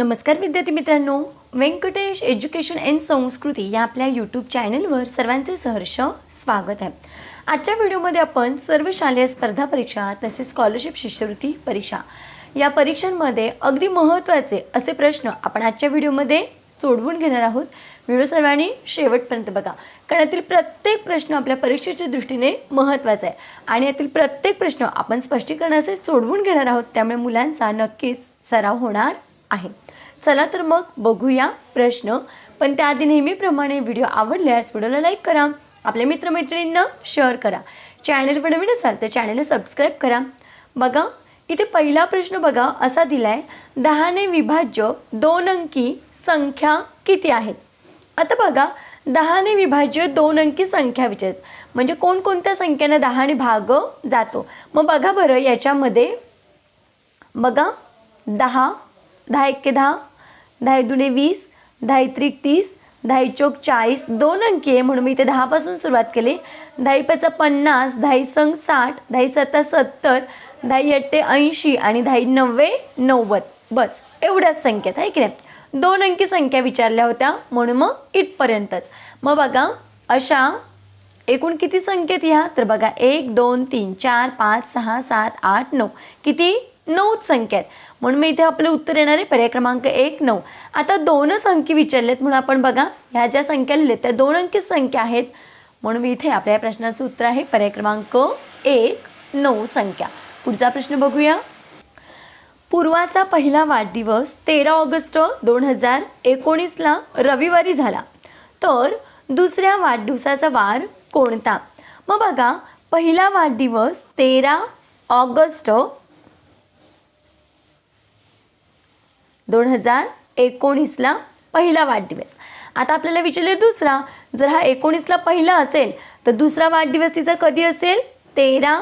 नमस्कार विद्यार्थी मित्रांनो. व्यंकटेश एज्युकेशन अँड संस्कृती या आपल्या यूट्यूब चॅनलवर सर्वांचे सहर्ष स्वागत आहे. आजच्या व्हिडिओमध्ये आपण सर्व शालेय स्पर्धा परीक्षा तसेच स्कॉलरशिप शिष्यवृत्ती परीक्षा या परीक्षांमध्ये अगदी महत्त्वाचे असे प्रश्न आपण आजच्या व्हिडिओमध्ये सोडवून घेणार आहोत. व्हिडिओ सर्वांनी शेवटपर्यंत बघा. कारण यातील प्रत्येक प्रश्न आपल्या परीक्षेच्या दृष्टीने महत्त्वाचा आहे. आणि यातील प्रत्येक प्रश्न आपण स्पष्टीकरणाचे सोडवून घेणार आहोत. त्यामुळे मुलांचा नक्कीच सराव होणार आहे. चला तर मग बघूया प्रश्न. पण त्याआधी नेहमीप्रमाणे व्हिडिओ आवडल्यास व्हिडिओला लाईक करा. आपल्या मित्रमैत्रिणींना शेअर करा. चॅनलवर नवीन असाल तर चॅनलला सबस्क्राईब करा. बघा इथे पहिला प्रश्न बघा असा दिला आहे दहाने विभाज्य दोन अंकी संख्या किती आहेत? आता बघा दहाने विभाज्य दोन अंकी संख्या विचारत म्हणजे कोणकोणत्या संख्येने दहाने भाग जातो? मग बघा बरं याच्यामध्ये बघा दहा दहा एके दहा दहा दुने वीस दहा त्रिक तीस दहा चौक चाळीस दोन अंकी आहे म्हणून मी इथे दहापासून सुरुवात केली. दहाई पाचा पन्नास दहाई संग साठ दहाई सत्ता सत्तर दहाई अट्टे ऐंशी आणि दहाई नव्वे नव्वद. बस एवढ्याच संख्येत आहे की नाही? दोन अंकी संख्या विचारल्या होत्या म्हणून मग इथपर्यंतच. मग बघा अशा एकूण किती संख्येत ह्या? तर बघा एक दोन तीन चार पाच सहा सात आठ नऊ. किती? नऊच संख्या आहेत म्हणून मी इथे आपलं उत्तर येणार आहे पर्याय क्रमांक एक नऊ. आता दोनच अंकी विचारलेत म्हणून आपण बघा ह्या ज्या संख्या लिहिल्या त्या दोन अंकी संख्या आहेत. म्हणून मी इथे आपल्या या प्रश्नाचं उत्तर आहे पर्याय क्रमांक एक नऊ संख्या. पुढचा प्रश्न बघूया. पूर्वाचा पहिला वाढदिवस तेरा ऑगस्ट दोन हजार एकोणीसला रविवारी झाला. तर दुसऱ्या वाढदिवसाचा वार कोणता? मग बघा पहिला वाढदिवस तेरा ऑगस्ट दोन हजार एकोणीसला पहिला वाढदिवस. आता आपल्याला विचारले दुसरा. जर हा एकोणीसला पहिला असेल तर दुसरा वाढदिवस तिचा कधी असेल? तेरा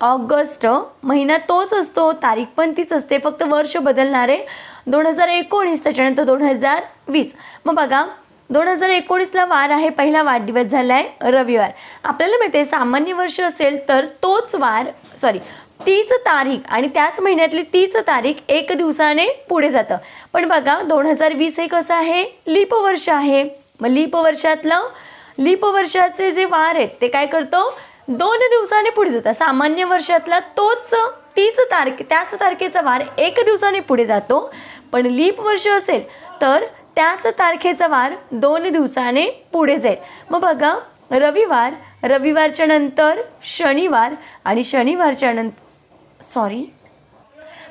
ऑगस्ट. महिना तोच असतो तारीख पण तीच असते फक्त वर्ष बदलणारे. दोन हजार एकोणीस त्याच्यानंतर दोन हजार वीस. मग बघा दोन हजार एकोणीसला वार आहे पहिला वाढदिवस झाला आहे रविवार. आपल्याला माहिती आहे सामान्य वर्ष असेल तर तोच वार सॉरी तीच तारीख आणि त्याच महिन्यातली तीच तारीख एक दिवसाने पुढे जातं. पण बघा दोन हजार वीस हे कसं आहे लीप वर्ष आहे. मग लीप वर्षातलं लीप वर्षाचे जे वार आहेत ते काय करतो? दोन दिवसाने पुढे जातं. सामान्य वर्षातला तोच तीच तारखे त्याच तारखेचा वार एक दिवसाने पुढे जातो. पण लीप वर्ष असेल तर त्याच तारखेचा वार दोन दिवसाने पुढे जाईल. मग बघा रविवार रविवारच्या नंतर शनिवार आणि शनिवारच्या नंतर सॉरी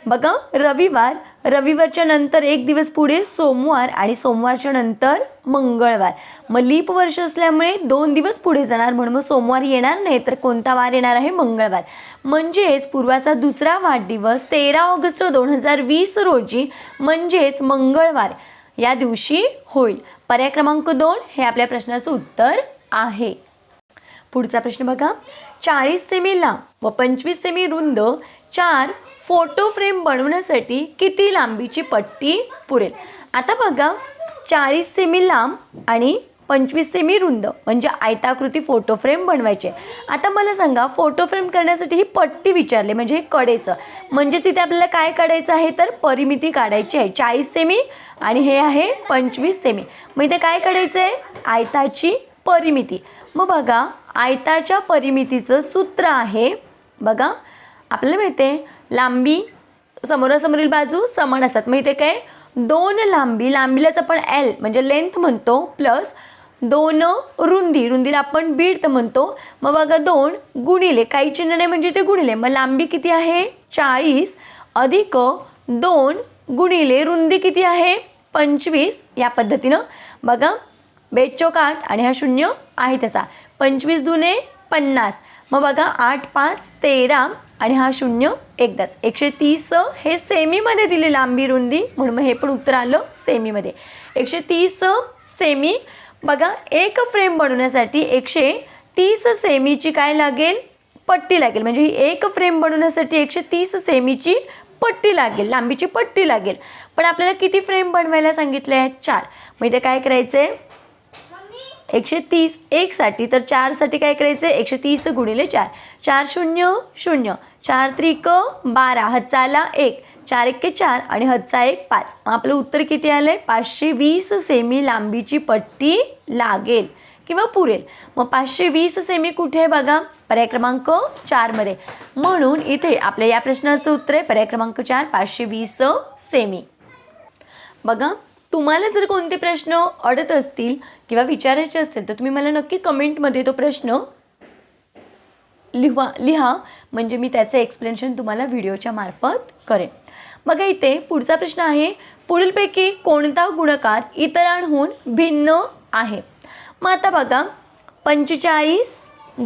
बघा रविवार. रविवारच्या नंतर एक दिवस पुढे सोमवार आणि सोमवारच्या नंतर मंगळवार. मग लीप वर्ष असल्यामुळे दोन दिवस पुढे जाणार म्हणून मग सोमवार येणार नाही तर कोणता वार येणार आहे मंगळवार. म्हणजेच पूर्वाचा दुसरा वाढदिवस तेरा ऑगस्ट दोन हजार वीस रोजी म्हणजेच मंगळवार. या दिवशी होईल. पर्याय क्रमांक दोन हे आपल्या प्रश्नाचं उत्तर आहे. पुढचा प्रश्न बघा. चाळीस सेमी लांब व पंचवीस सेमी रुंद चार फोटो फ्रेम बनवण्यासाठी किती लांबीची पट्टी पुरेल? आता बघा चाळीस सेमी लांब आणि पंचवीस सेमी रुंद म्हणजे आयताकृती फोटो फ्रेम बनवायचे. आता मला सांगा फोटो फ्रेम करण्यासाठी ही पट्टी विचारली म्हणजे हे कडेचं. म्हणजे तिथे आपल्याला काय काढायचं आहे? तर परिमिती काढायची आहे. चाळीस सेमी आणि हे आहे पंचवीस सेमी. मग इथे काय काढायचं आहे आयताची परिमिती. मग बघा आयताच्या परिमितीचं सूत्र आहे बघा आपल्याला माहिती आहे लांबी समोरासमोरील बाजू समान असतात. मग इथे काय? दोन लांबी. लांबीलाच आपण एल म्हणजे लेंथ म्हणतो प्लस दोन रुंदी. रुंदीला आपण बीड म्हणतो. मग बघा दोन गुणिले. काही चिन्ह नाही म्हणजे ते गुणिले. मग लांबी किती आहे? चाळीस. अधिक दोन गुणिले रुंदी किती आहे? पंचवीस. या पद्धतीनं. बघा बेचोक आठ आणि हा शून्य आहे त्याचा. पंचवीस दुने पन्नास. मग बघा आठ पाच तेरा. आणि हा शून्य एकदाच. एकशे तीस हे सेमीमध्ये दिले लांबी रुंदी म्हणून मग हे पण उत्तर आलं सेमीमध्ये. एकशे तीस सेमी बघा एक फ्रेम बनवण्यासाठी एकशे तीस सेमीची काय लागेल? पट्टी लागेल. म्हणजे ही एक फ्रेम बनवण्यासाठी एकशे तीस सेमीची पट्टी लागेल. लांबीची पट्टी लागेल. पण आपल्याला किती फ्रेम बनवायला सांगितले आहेत? चार. मग इथे काय करायचं आहे एकशे तीस एकसाठी तर चारसाठी काय करायचं आहे एकशे तीस गुणिले चार. चार शून्य शून्य. चार त्रिक बारा. हचाला एक. चार एक चार आणि हचा एक पाच. मग आपलं उत्तर किती आलं आहे पाचशे वीस सेमी लांबीची पट्टी लागेल किंवा पुरेल. मग पाचशे वीस सेमी कुठे आहे बघा? पर्याय क्रमांक चारमध्ये म्हणून इथे आपल्या या प्रश्नाचं उत्तर आहे पर्याय क्रमांक चार पाचशे वीस सेमी. बघा तुम्हाला जर कोणते प्रश्न अडत असतील किंवा विचारायचे असतील तर तुम्ही मला नक्की कमेंटमध्ये तो प्रश्न लिहा लिहा म्हणजे मी त्याचं एक्सप्लेनेशन तुम्हाला व्हिडिओच्या मार्फत करेन. बघा इथे पुढचा प्रश्न आहे पुढीलपैकी कोणता गुणकार इतरांहून भिन्न आहे? मग आता बघा पंचेचाळीस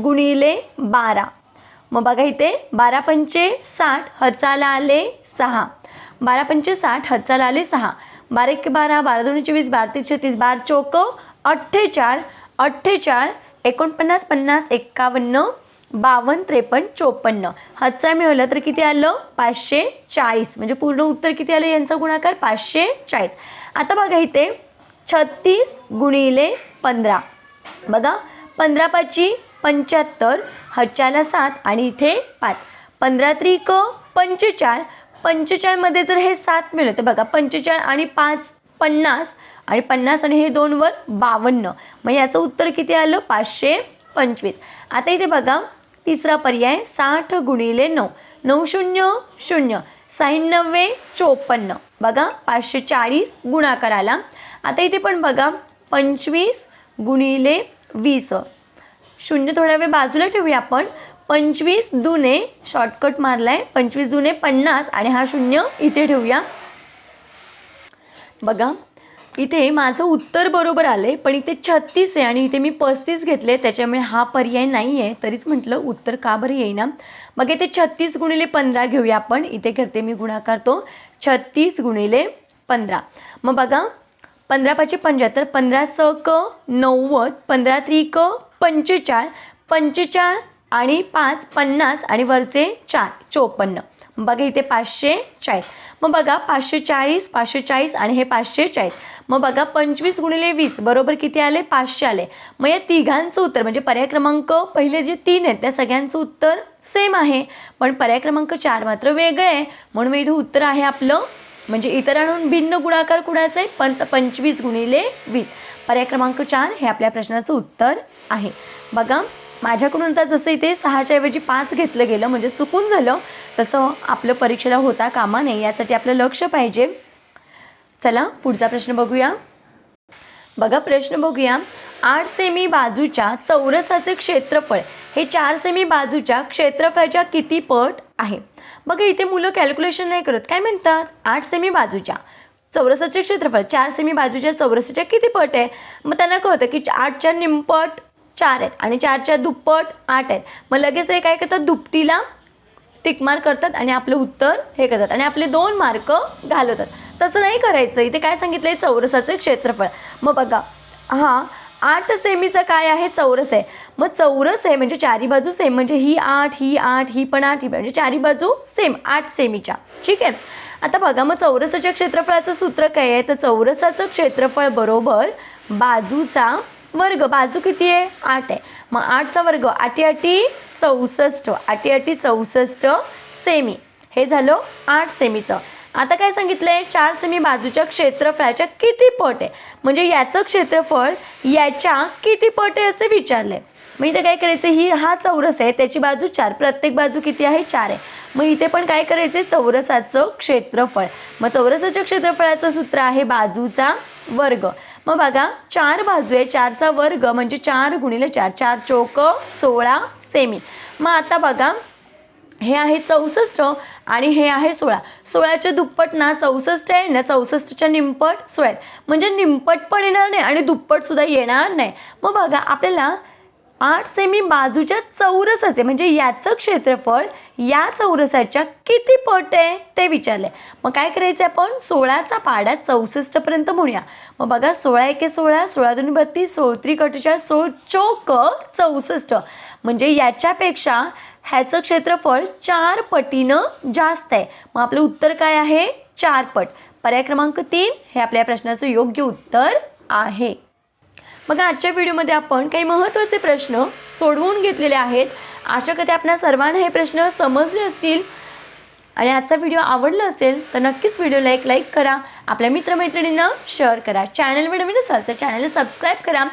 गुणिले बारा. मग बघा इथे बारा पंचे साठ हचाला आले सहा. बारा पंचे साठ हचाला आले सहा. बारा एक बारा बारा दोन चोवीस बारा ते छत्तीस बार चौक अठ्ठेचाळ अठ्ठेचाळ एकोणपन्नास पन्नास एक्कावन्न बावन्न त्रेपन्न चोपन्न. हातचा मिळवलं तर किती आलं? पाचशे चाळीस. म्हणजे पूर्ण उत्तर किती आलं यांचा गुणाकार? पाचशे चाळीस. आता बघा इथे छत्तीस गुणिले पंधरा. बघा पंधरा पाची पंच्याहत्तर हच्च्याला सात आणि इथे पाच. पंधरा त्रिक पंचेचाळ. पंचेचाळमध्ये जर हे सात मिळलं तर बघा पंचेचाळ आणि पाच पन्नास. आणि पन्नास आणि हे दोनवर बावन्न. मग याचं उत्तर किती आलं? पाचशे पंचवीस. आता इथे बघा तिसरा पर्याय साठ गुणिले नऊ. नऊ शून्य शून्य. सहाण्णवे चोपन्न. बघा पाचशे चाळीस गुणाकार आला आता इथे पण बघा पंचवीस गुणिले वीस. शून्य थोड्या वेळ बाजूला ठेवूया आपण. पंचवीस दुने शॉर्टकट मारलाय पंचवीस दुने पन्नास आणि हा शून्य इथे ठेवूया. बघा इथे माझं उत्तर बरोबर आलं आहे पण इथे छत्तीस आहे आणि इथे मी पस्तीस घेतले त्याच्यामुळे हा पर्याय नाही आहे तरीच म्हटलं उत्तर का बरं येईना? मग इथे छत्तीस गुणिले पंधरा घेऊया आपण. इथे करते मी गुणाकार तो. छत्तीस गुणिले पंधरा. मग बघा पंधरा पाचशे पंच्याहत्तर पंधरा स क नव्वद पंधरा त्रिक पंचेचाळ पंचेचाळ आणि पाच पन्नास आणि वरचे चार चोपन्न. बघा इथे पाचशे चाळीस. मग बघा पाचशे चाळीस पाचशे चाळीस आणि हे पाचशे चाळीस. मग बघा पंचवीस गुणिले वीस बरोबर किती आले? पाचशे आले. मग या तिघांचं उत्तर म्हणजे पर्याय क्रमांक पहिले जे तीन आहेत त्या सगळ्यांचं उत्तर सेम आहे. पण पर्याय क्रमांक चार मात्र वेगळं आहे. म्हणून मग इथं उत्तर आहे आपलं म्हणजे इतरांहून भिन्न गुणाकार कुणाचा? आहे पंत पंचवीस गुणिले वीस. पर्याय क्रमांक चार हे आपल्या प्रश्नाचं उत्तर आहे. बघा माझ्याकडून आता जसं इथे सहाच्या ऐवजी पाच घेतलं गेलं म्हणजे चुकून झालं. तसं आपलं परीक्षेला होता कामा नये यासाठी आपलं लक्ष पाहिजे. चला पुढचा प्रश्न बघूया. बघा प्रश्न बघूया. आठ सेमी बाजूच्या चौरसाचे क्षेत्रफळ. हे चार सेमी बाजूच्या क्षेत्रफळाच्या किती पट आहे? बघा इथे मुलं कॅल्क्युलेशन नाही करत. काय म्हणतात? आठ सेमी बाजूच्या चौरसाचे क्षेत्रफळ. चार सेमी बाजूच्या चौरसाच्या किती पट आहे? मग त्यांना कळतं की आठच्या निमपट चार आहेत आणि चारच्या दुप्पट आठ आहेत. मग लगेच हे काय करतात? दुपटीला टिकमार करतात आणि आपलं उत्तर हे करतात. आणि आपले दोन मार्क घालवतात. तसं नाही करायचं. इथे काय सांगितलं आहे चौरसाचं क्षेत्रफळ. मग बघा. हां आठ सेमीचं काय आहे? चौरस आहे. मग चौरस आहे म्हणजे चारी बाजू सेम म्हणजे ही आठ ही आठ ही पण आठ ही म्हणजे चारी बाजू सेम आठ सेमीच्या. ठीक आहे? आता बघा मग चौरसाच्या क्षेत्रफळाचं सूत्र काय आहे? तर चौरसाचं क्षेत्रफळ बरोबर बाजूचा वर्ग. बाजू किती आहे? आठ आहे. मग आठचा वर्ग आठी आठी चौसष्ट अटी आठी चौसष्ट सेमी हे झालं आठ सेमीचं आता काय सांगितलंय? चार सेमी बाजूच्या क्षेत्रफळाच्या किती पट आहे? म्हणजे याचं क्षेत्रफळ याच्या किती पट आहे असं विचारलंय. मग इथे काय करायचं? ही हा चौरस आहे त्याची बाजू चार. प्रत्येक बाजू किती आहे? चार आहे. मग इथे पण काय करायचं चौरसाचं क्षेत्रफळ. मग चौरसाच्या क्षेत्रफळाचं सूत्र आहे बाजूचा वर्ग. मग बघा चार बाजू आहे चारचा वर्ग म्हणजे चार गुणिले चार चार चौक सोळा सेमी. मग आता बघा हे आहे चौसष्ट आणि हे आहे सोळा. सोळाच्या दुप्पट ना चौसष्ट आहे ना चौसष्टच्या निंपट सोळा आहेत. म्हणजे निंपट पण येणार नाही आणि दुप्पटसुद्धा येणार नाही. मग बघा आपल्याला आठ सेमी बाजूच्या चौरसाचे म्हणजे याचं क्षेत्रफळ या चौरसाच्या किती पट आहे ते विचारले मग काय करायचं आपण? सोळाचा पाडा चौसष्टपर्यंत म्हणूया मग बघा सोळा एके सोळा सोळा दोन बत्तीस सोळत्री कटच्या सोळ चोक चौसष्ट. म्हणजे याच्यापेक्षा ह्याचं क्षेत्रफळ चार पटीनं जास्त आहे. मग आपलं उत्तर काय आहे? चार पट. पर्याय क्रमांक तीन हे आपल्या प्रश्नाचं योग्य उत्तर आहे. मग आजच्या व्हिडिओमध्ये आपण काही महत्त्वाचे प्रश्न सोडवून घेतलेले आहेत. आशा करते आपल्या सर्वांना हे प्रश्न समजले असतील. आणि आजचा व्हिडिओ आवडला असेल तर नक्कीच व्हिडिओला एक लाईक करा. आपल्या मित्रमैत्रिणींना शेअर करा. चॅनलवर नवीन असाल तर चॅनलला सबस्क्राईब करा.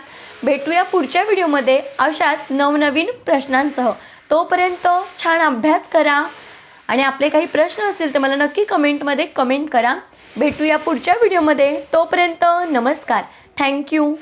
भेटूया पुढच्या व्हिडिओमध्ये अशाच नवनवीन प्रश्नांसह. तोपर्यंत छान अभ्यास करा. आणि आपले काही प्रश्न असतील तर मला नक्की कमेंटमध्ये कमेंट करा. भेटूया पुढच्या व्हिडिओमध्ये. तोपर्यंत नमस्कार. थँक्यू.